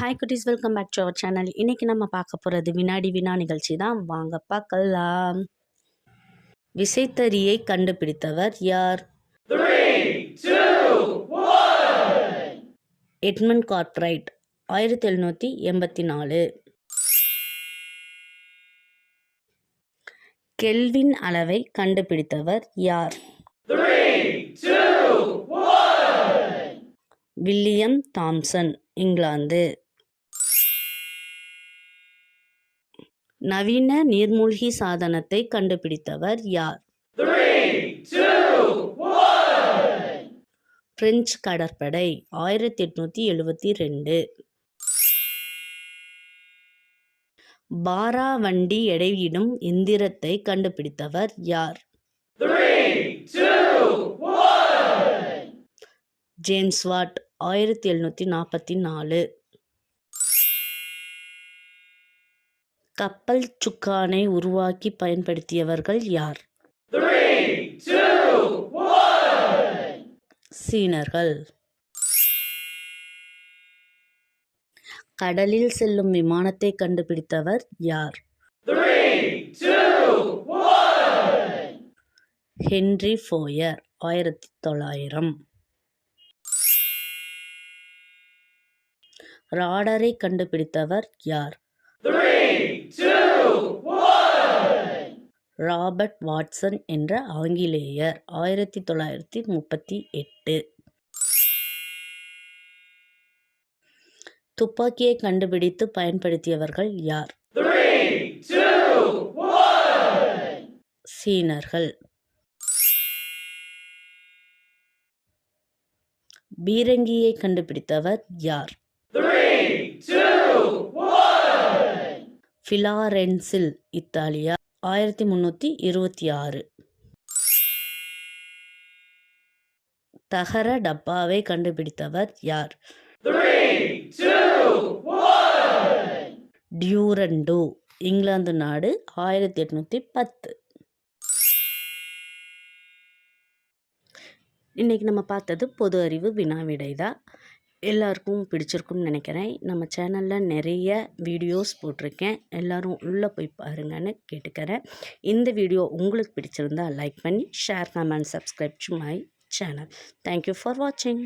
Hi குட்டீஸ். Welcome back to our channel. இன்றைக்கி நம்ம பார்க்க போகிறது வினாடி வினா நிகழ்ச்சி தான். வாங்க பார்க்கலாம். விசைத்தறியை கண்டுபிடித்தவர் யார்? எட்மண்ட் கார்ட்ரைட் ஆயிரத்தி எழுநூற்றி எண்பத்தி நாலு. கெல்வின் அளவை கண்டுபிடித்தவர் யார்? William Thomson England. நவீன நீர்மூழ்கி சாதனத்தை கண்டுபிடித்தவர் யார்? பிரெஞ்சு கடற்படை ஆயிரத்தி எட்நூத்தி எழுபத்தி ரெண்டு. பாரா வண்டி எடையிடும் எந்திரத்தை கண்டுபிடித்தவர் யார்? ஜேம்ஸ் வாட் ஆயிரத்தி எழுநூற்றி நாற்பத்தி நாலு. கப்பல் சுக்கானை உருவாக்கி பயன்படுத்தியவர்கள் யார்? சீனர்கள். கடலில் செல்லும் விமானத்தை கண்டுபிடித்தவர் யார்? ஹென்றி ஃபோயர் ஆயிரத்தி தொள்ளாயிரம். ராடரை கண்டுபிடித்தவர் யார்? ராபர்ட் வாட்சன் என்ற ஆங்கிலேயர் ஆயிரத்தி தொள்ளாயிரத்தி முப்பத்தி எட்டு. துப்பாக்கியை கண்டுபிடித்து பயன்படுத்தியவர்கள் யார்? சீனர்கள். பீரங்கியை கண்டுபிடித்தவர் யார்? ஃபிலாரென்சில் இத்தாலியா ஆயிரத்தி முந்நூற்றி இருபத்தி ஆறு. தகர டப்பாவை கண்டுபிடித்தவர் யார்? டியூரண்டோ இங்கிலாந்து நாடு ஆயிரத்தி எட்நூற்றி பத்து. இன்றைக்கி நம்ம பார்த்தது பொது அறிவு வினா விடை தான் எல்லாருக்கும் பிடிச்சிருக்கும்னு நினைக்கிறேன். நம்ம சேனலில் நிறைய வீடியோஸ் போட்டிருக்கேன். எல்லோரும் உள்ளே போய் பாருங்கன்னு கேட்டுக்கிறேன். இந்த வீடியோ உங்களுக்கு பிடிச்சிருந்தா லைக் பண்ணி share comment subscribe to my channel. Thank you for வாட்சிங்